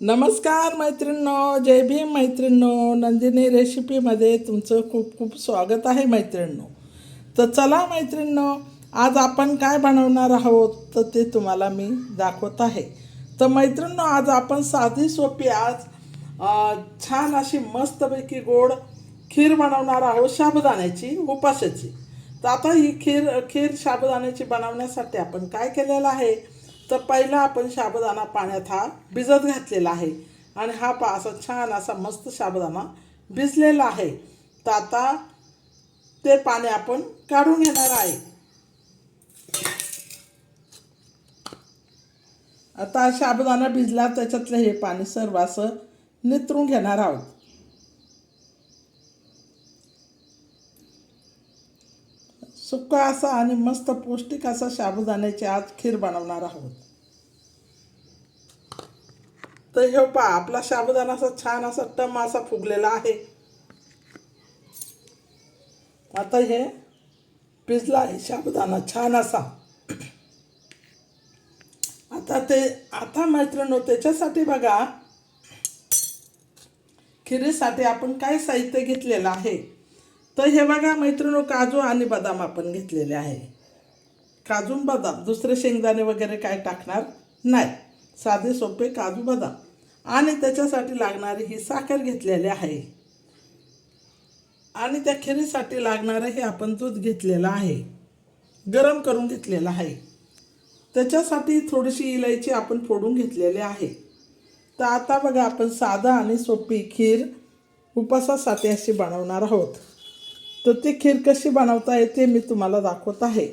नमस्कार मैत्रिणींनो जय भीम मैत्रिणींनो नंदिनी रेसिपीमध्ये तुमचं खूप खूप स्वागत आहे मैत्रिणींनो. तर चला मैत्रिणींनो आज आपण काय बनवणार आहोत तर ते तुम्हाला मी दाखवत आहे. तर मैत्रिणींनो आज आपण साधी सोपी आज छान अशी मस्तपैकी गोड खीर बनवणार आहोत साबुदाण्याची उपासाची. तर आता ही खीर खीर साबुदाण्याची बनवण्यासाठी आपण काय केलेलं आहे? तर पहिला आपण साबुदाणा पाण्यात हा भिजत घातलेला आहे. आणि हा पा असा छान असा मस्त साबुदाणा भिजलेला आहे. तर आता ते पाणी आपण काढून घेणार आहे. आता साबुदाणा भिजला त्याच्यातलं हे पाणी सर्व असं नितरून घेणार आहोत. सुका असा आणि मस्त पौष्टिक असा साबुदाण्याची आज खीर बनवणार आहोत. तर हे पहा आपला साबुदाणा असा छान असा टम असा फुगलेला आहे. आता हे पिजला आहे साबुदाणा छान असा. आता ते आता मैत्रिणी त्याच्यासाठी बघा खिरीसाठी आपण काय साहित्य घेतलेलं आहे? तर हे बघा मैत्रिणी काजू आणि बदाम आपण घेतलेले आहे. काजू बदाम दुसरे शेंगदाणे वगैरे काय टाकणार नाही. साधे सोपे काजू बदाम. आणि त्याच्यासाठी लागणारी ही साखर घेतलेली आहे. आणि त्या खिरीसाठी लागणारं हे आपण दूध घेतलेलं आहे. गरम करून घेतलेलं आहे. त्याच्यासाठी थोडीशी इलायची आपण फोडून घेतलेली आहे. तर आता बघा आपण साधा आणि सोपी खीर उपासासाठी अशी बनवणार आहोत. तर ती खीर कशी बनवता येते मी तुम्हाला दाखवत आहे.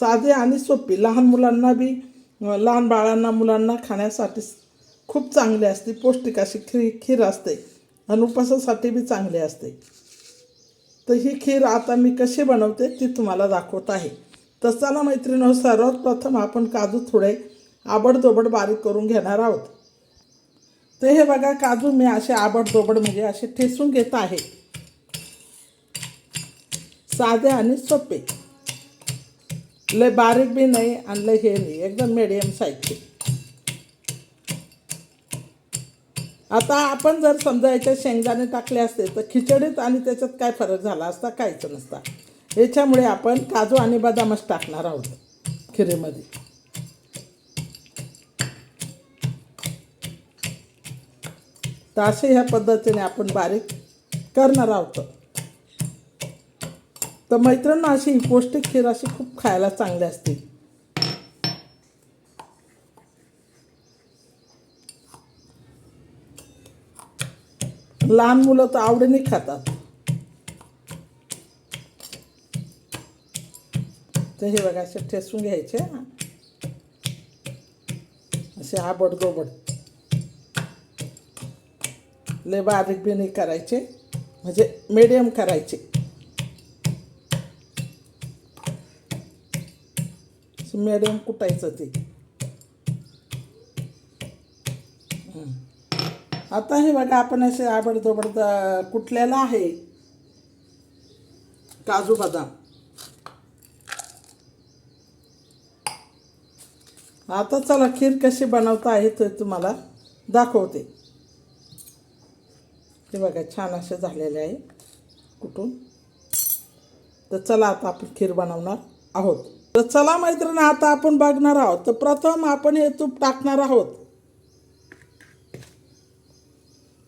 साधे आणि सोपी लहान मुलांना बी लहान बाळांना मुलांना खाण्यासाठी खूप चांगली असते पौष्टिक अशी खीर खीर असते आणि बी चांगली असते. तर ही खीर आता मी कशी बनवते ती तुम्हाला दाखवत आहे. तर चला मैत्रिणी सर्वात प्रथम आपण काजू थोडे आबडदोबड बारीक करून घेणार आहोत. तर हे बघा काजू मी असे आबडदोबड म्हणजे असे ठेसून घेत आहे. साधे आणि सोपे. लय बारीक बी नाही आणि लय हे नाही एकदम मिडियम साईजचे आता आपण जर समजा याच्यात शेंगदाणे टाकले असते तर खिचडीत आणि त्याच्यात काय फरक झाला असता काहीच नसता. याच्यामुळे आपण काजू आणि बदामच टाकणार आहोत खिरीमध्ये. तर असे ह्या पद्धतीने आपण बारीक करणार आहोत. तर मैत्रिणी अशी पौष्टिक खीर अशी खूप खायला चांगली असते. लहान मुलं तर आवडीने खातात. तर हे बघा असे ठेसून घ्यायचे असे आबड गोबड लय बारीक बी नाही करायचे म्हणजे मीडियम करायचे. मीडियम कुटायचं ते. आता हे बघा आपण असे आबडतोबडत कुठल्याला आहे? काजू बदाम. आता चला खीर कशी बनवता आहे ते तुम्हाला दाखवते. हे बघा छान असे झालेले आहे कुठून? तर चला आता आपण खीर बनवणार आहोत. तर चला मैत्रिणी आता आपण बघणार आहोत. तर प्रथम आपण हे तूप टाकणार आहोत.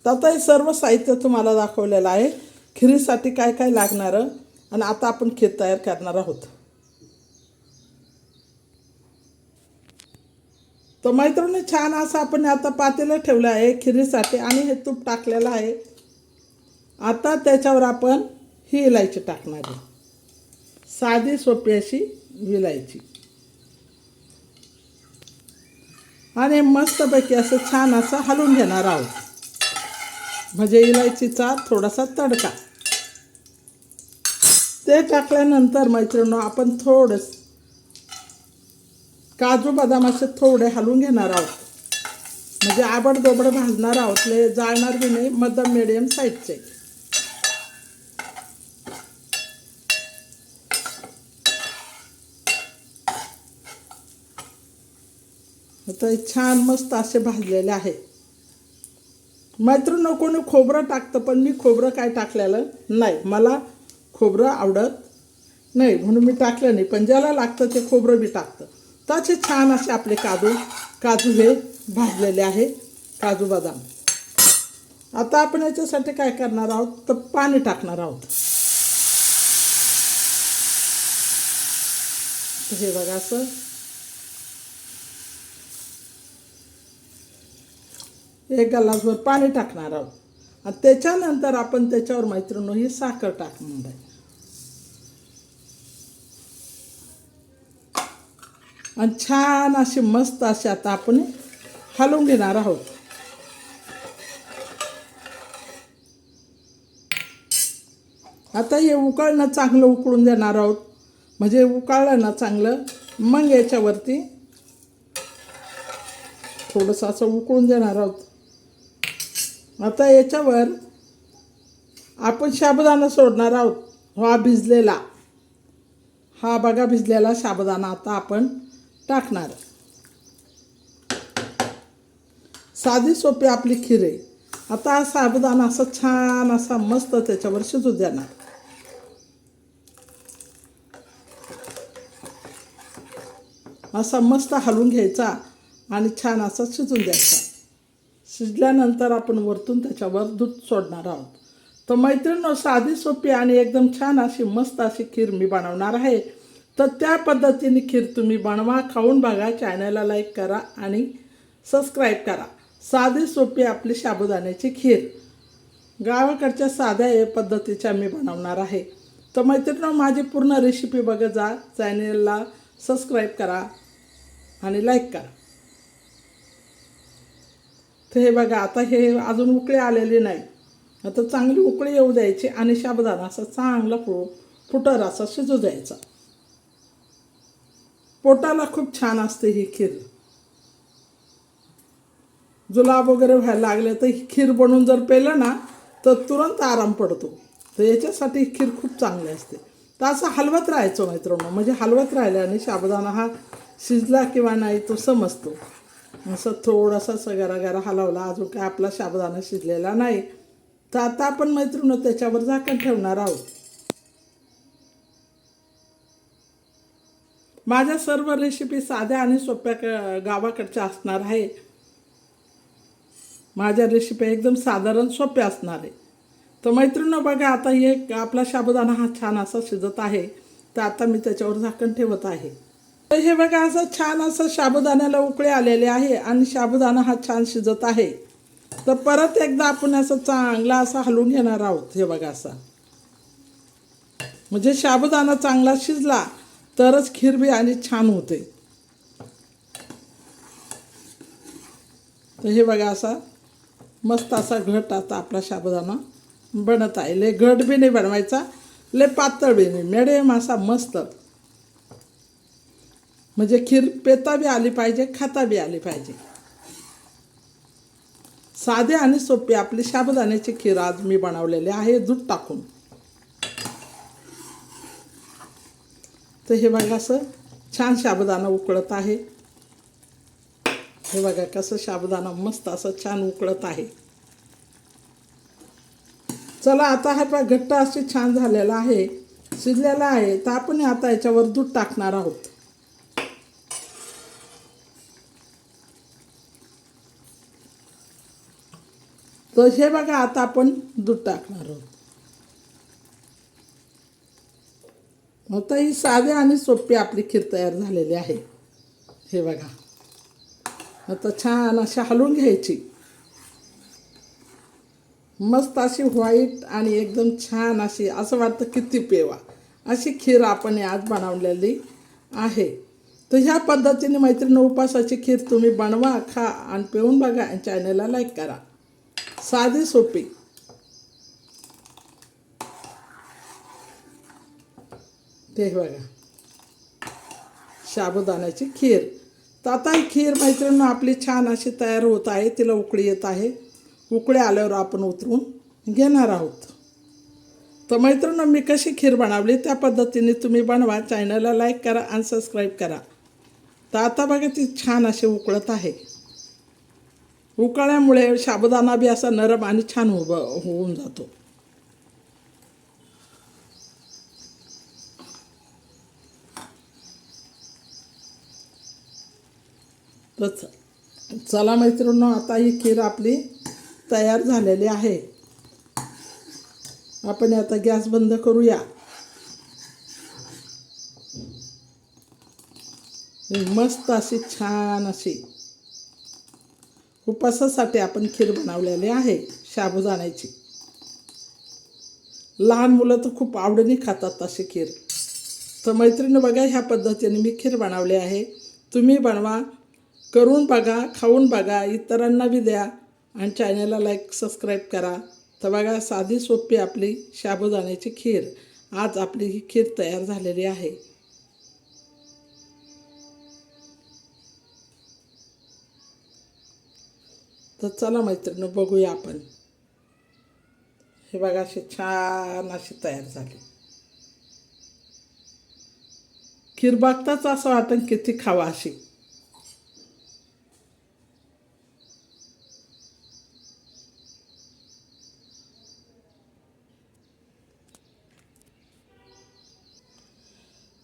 तर आता हे सर्व साहित्य तुम्हाला दाखवलेलं आहे. खिरीसाठी काय काय लागणारं? आणि आता आपण खीर तयार करणार आहोत. तर मैत्रिणी छान असं आपण आता पातेलं ठेवलं आहे खिरीसाठी आणि हे तूप टाकलेलं आहे. आता त्याच्यावर आपण ही इलायची टाकणार आहे. साधी सोपी अशी विलायची. आणि मस्तपैकी असं छान असं हलवून घेणार आहोत. म्हणजे इलायचीचा थोडासा तडका. ते टाकल्यानंतर मैत्रिणी आपण थोडंस काजू बदाम असे थोडे हलवून घेणार आहोत. म्हणजे आबडदोबड भाजणार आहोत. ले जाळणार बी नाही मध्यम मिडियम साईजचे छान मस्त असे भाजलेले आहे मैत्रीण कोणी खोबरं टाकतं पण मी खोबरं काय टाकलेलं नाही. मला खोबरं आवडत नाही म्हणून मी टाकलं नाही. पण ज्याला लागतं ते खोबरं मी टाकतं. तसे छान असे आपले काजू काजू हे भाजलेले आहे काजू बदाम. आता आपण याच्यासाठी काय करणार आहोत? तर पाणी टाकणार आहोत. हे बघा असं एक ग्लासभर पाणी टाकणार आहोत. आणि त्याच्यानंतर आपण त्याच्यावर मैत्रिणी ही साखर टाकणार आहे. आणि छान अशी मस्त अशी आता आपण हलवून घेणार आहोत. आता हे उकळणं चांगलं उकळून देणार आहोत. म्हणजे उकळलं ना चांगलं. मग याच्यावरती थोडंसं असं उकळून देणार आहोत. आता याच्यावर आपण साबुदाणा सोडणार आहोत. हा भिजलेला. हा बघा भिजलेला साबुदाणा आता आपण टाकणार. साधी सोपी आपली खीर. आहे आता हा साबुदाणा असा छान असा मस्त त्याच्यावर शिजू देणार. असा मस्त हलवून घ्यायचा आणि छान असा शिजून द्यायचा. शिजल्यानंतर आपण वरतून त्याच्यावर दूध सोडणार आहोत. तर मैत्रिणी साधी सोपी आणि एकदम छान अशी मस्त अशी खीर मी बनवणार आहे. तर त्या पद्धतीने खीर तुम्ही बनवा खाऊन बघा चॅनलला लाईक करा आणि सबस्क्राईब करा. साधी सोपी आपली साबुदाण्याची खीर. गावाकडच्या साध्या पद्धतीच्या मी बनवणार आहे. तर मैत्रिणी माझी पूर्ण रेसिपी बघत जा चॅनेलला सबस्क्राईब करा आणि लाईक करा. तर हे बघा आता हे अजून उकळी आलेली नाही. आता चांगली उकळी येऊ द्यायची आणि शाबदाना असा चांगला फु फुटर असा शिजू द्यायचा. पोटाला खूप छान असते ही खीर. जुलाब वगैरे व्हायला लागले तर ही खीर बनवून जर पेलं ना तर तुरंत आराम पडतो. तर याच्यासाठी ही खीर खूप चांगली असते. तर असं हलवत राहायचो मैत्रिणी म्हणजे हलवत राहिल्याने शाबदाना हा शिजला किंवा नाही तो समजतो. असं थोडासा असं गरा गरा हलवला. अजून काय आपला शाबदाना शिजलेला नाही. तर आता आपण मैत्रिणी त्याच्यावर झाकण ठेवणार आहोत. माझ्या सर्व रेसिपी साध्या आणि सोप्या क गावाकडच्या असणार आहे. माझ्या रेसिपी एकदम साधारण सोप्या असणार आहे. तर मैत्रिणं बघा आता हे आपला साबुदाणा हा छान असा शिजत आहे. तर आता मी त्याच्यावर झाकण ठेवत आहे. तर हे बघा असं छान असं साबुदाण्याला उकळे आलेले आहे आणि साबुदाणा हा छान शिजत आहे. तर परत एकदा आपण असं चांगला असा हलवून घेणार आहोत हे बघा असा. म्हणजे साबुदाणा चांगला शिजला तरच खीर बी आणि छान होते. तर हे बघा असा मस्त असा घट आता आपला साबुदाणा बनत आहे. लय घट बी नाही बनवायचा लय पातळ बी नाही मिडियम असा मस्त. म्हणजे खीर पेता बी आली पाहिजे खाता बी आली पाहिजे. साधे आणि सोपी आपली साबुदाण्याची खीर आज मी बनवलेली आहे दूध टाकून. तर हे बघा असं छान शाबदाणा उकळत आहे. हे बघा कसं शाबदाणा मस्त असं छान उकळत आहे. चला आता हा पा घट्ट अशी छान झालेला आहे शिजलेला आहे तर आपण आता याच्यावर दूध टाकणार आहोत. तर हे बघा आता आपण दूध टाकणार आहोत. आता ही साधी आणि सोपी आपली खीर तयार झालेली आहे. हे बघा. आता छान अशी हलवून घ्यायची. मस्त अशी व्हाईट आणि एकदम छान अशी असं वाटतं किती पेवा. अशी खीर आपण आज बनवलेली आहे. तर ह्या पद्धतीने मैत्रिणी उपासाची खीर तुम्ही बनवा खा आणि पिऊन बघा आणि चॅनलला लाईक करा. साधी सोपी. ते बघा. साबुदाण्याची खीर. तर आता ही खीर मैत्रिणी आपली छान अशी तयार होत आहे. तिला उकळी येत आहे. उकळी आल्यावर आपण उतरून घेणार आहोत. तर मैत्रिणी मी कशी खीर बनवली त्या पद्धतीने तुम्ही बनवा. चॅनलला लाईक करा आणि सबस्क्राईब करा. तर आता बघा ती छान अशी उकळत आहे. उकाळ्यामुळे साबुदाणा बी असा नरम आणि छान उभ होऊन जातो. तर चला मैत्रिणी आता ही खीर आपली तयार झालेली आहे. आपण आता गॅस बंद करूया. मस्त अशी छान अशी उपासासाठी आपण खीर बनवलेली आहे साबुदाण्याची लहान मुलं तर खूप आवडीने खातात अशी खीर. तर मैत्रिणी बघा ह्या पद्धतीने मी खीर बनवली आहे. तुम्ही बनवा करून बघा खाऊन बघा इतरांना बी द्या आणि चॅनलला लाईक सबस्क्राईब करा. तर बघा साधी सोपी आपली साबुदाण्याची खीर. आज आपली ही खीर तयार झालेली आहे. तर चला मैत्रिणी बघूया आपण. हे बघा अशी छान अशी तयार झाली. खीर बघताच असं वाटतं किती खावा अशी.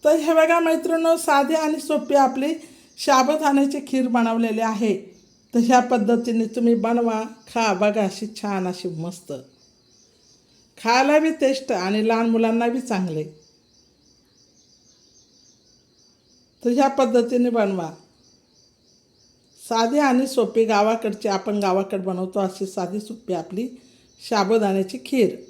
तर हे बघा मैत्रिणी साधी आणि सोपी आपली साबुदाण्याची खीर बनवलेली आहे. तर ह्या पद्धतीने तुम्ही बनवा खा बघा अशी छान अशी मस्त. खायला बी टेस्ट आणि लहान मुलांना बी चांगले. तर ह्या पद्धतीने बनवा. साधी आणि सोपी गावाकडची आपण गावाकडे बनवतो अशी साधी सोपी आपली साबुदाण्याची खीर.